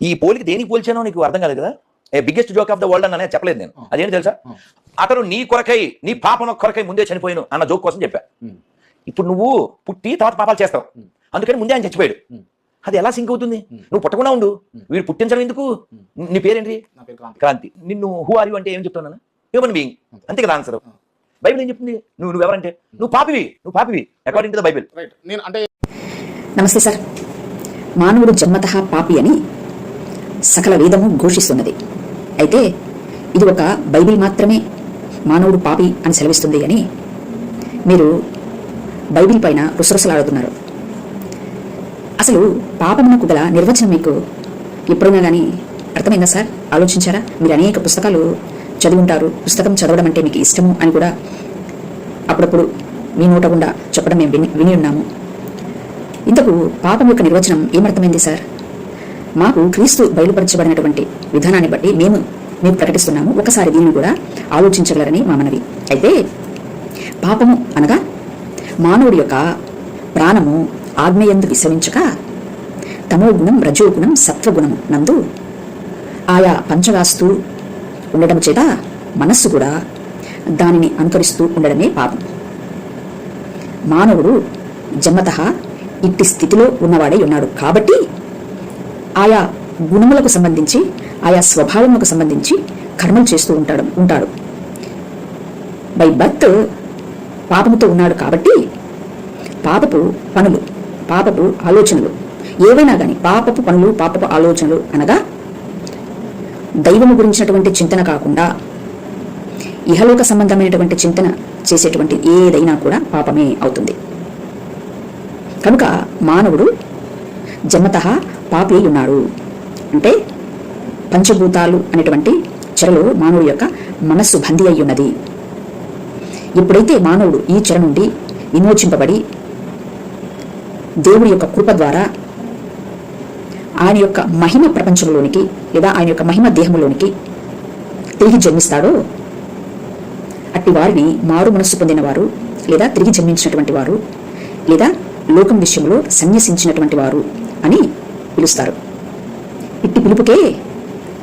ఈ పోలికి దేనికి పోల్చానో నీకు అర్థం కాదు కదా? A biggest joke of the world అనే చెప్పలేదు నేను. అదేంటి తెలుసా? అతను నీ కొరకై నీ పాపం కొరకై ముందే చనిపోయాను అన్న జోక్ కోసం చెప్పా. ఇప్పుడు నువ్వు పుట్టి తర్వాత పాపాలు చేస్తావు. అందుకని ముందే ఆయన చచ్చిపోయాడు. అది ఎలా సింక్ అవుతుంది? నువ్వు పుట్టకుండా ఉండు. వీడు పుట్టించడం ఎందుకు? నీ పేరేంటి? నా పేరు క్రాంతి. నిన్ను హూ ఆర్ యు అంటే ఏం చెప్తున్నాను హ్యూమన్ బీయింగ్ అంతే. కదా ఆన్సర్ బైబిల్ ఏం చెప్తుంది? నువ్వు నువ్వు ఎవరంటే నువ్వు పాపివి. నువ్వు పాపివి according to the Bible right నేను అంటే నమస్తే సార్. మానవుడు జన్మతః పాపి అని సకల వేదము ఘోషిస్తున్నది. అయితే ఇది ఒక బైబిల్ మాత్రమే మానవుడు పాపి అని సెలవిస్తుంది అని మీరు బైబిల్ పైన రుసరుసలాడుతున్నారు. అసలు పాపమునకు గల నిర్వచనం మీకు ఎప్పుడైనా కానీ అర్థమైందా సార్? ఆలోచించారా? మీరు అనేక పుస్తకాలు చదివి ఉంటారు పుస్తకం చదవడం అంటే మీకు ఇష్టము అని కూడా అప్పుడప్పుడు మీ నోట గుండా చెప్పడం మేము విని విని ఉన్నాము. ఇంతకు పాపం యొక్క నిర్వచనం ఏమర్థమైంది సార్? మాకు క్రీస్తు బయలుపరచబడినటువంటి విధానాన్ని బట్టి మేము మేము ప్రకటిస్తున్నాము. ఒకసారి దీన్ని కూడా ఆలోచించగలరని మా మనవి. అయితే పాపము అనగా మానవుడి యొక్క ప్రాణము ఆజ్ఞయందు విసవించక తమో గుణం రజో గుణం సత్వగుణము నందు ఆయా పంచగాస్తూ ఉండడం చేత మనస్సు కూడా దానిని అనుకరిస్తూ ఉండడమే పాపం. మానవుడు జన్మత ఇట్టి స్థితిలో ఉన్నవాడై ఉన్నాడు. కాబట్టి ఆయా గుణములకు సంబంధించి ఆయా స్వభావములకు సంబంధించి కర్మలు చేస్తూ ఉంటాడు ఉంటాడు. బై బర్త్ పాపముతో ఉన్నాడు కాబట్టి పాపపు పనులు పాపపు ఆలోచనలు ఏవైనా కానీ పాపపు పనులు పాపపు ఆలోచనలు అనగా దైవము గురించినటువంటి చింతన కాకుండా ఇహలోక సంబంధమైనటువంటి చింతన చేసేటువంటి ఏదైనా కూడా పాపమే అవుతుంది. కనుక మానవుడు జన్మత పాపి అయి ఉన్నాడు అంటే పంచభూతాలు అనేటువంటి చెరలో మానవుడి యొక్క మనస్సు బందీ అయి ఉన్నది ఎప్పుడైతే మానవుడు ఈ చెర నుండి విమోచింపబడి దేవుడి యొక్క కృప ద్వారా ఆయన యొక్క మహిమ ప్రపంచంలోనికి లేదా ఆయన యొక్క మహిమ దేహంలోనికి తిరిగి జన్మిస్తాడో అట్టి వారిని మారు మనస్సు పొందిన వారు లేదా తిరిగి జన్మించినటువంటి వారు లేదా లోకం విషయంలో సన్యసించినటువంటి వారు అని పిలుస్తారు. ఇట్టి పిలుపుకే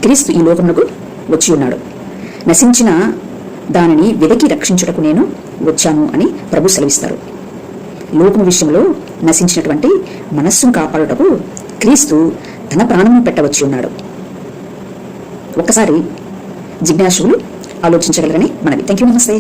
క్రీస్తు ఈ లోకమునకు వచ్చి ఉన్నాడు. నశించిన దానిని వెదకి రక్షించుటకు నేను వచ్చాను అని ప్రభు సెలవిస్తారు. లోకము విషయంలో నశించినటువంటి మనస్సును కాపాడుటకు క్రీస్తు తన ప్రాణము పెట్టవచ్చి ఉన్నాడు. ఒక్కసారి జిజ్ఞాసులు ఆలోచించగలరని మనవి. థ్యాంక్ యూ నమస్తే.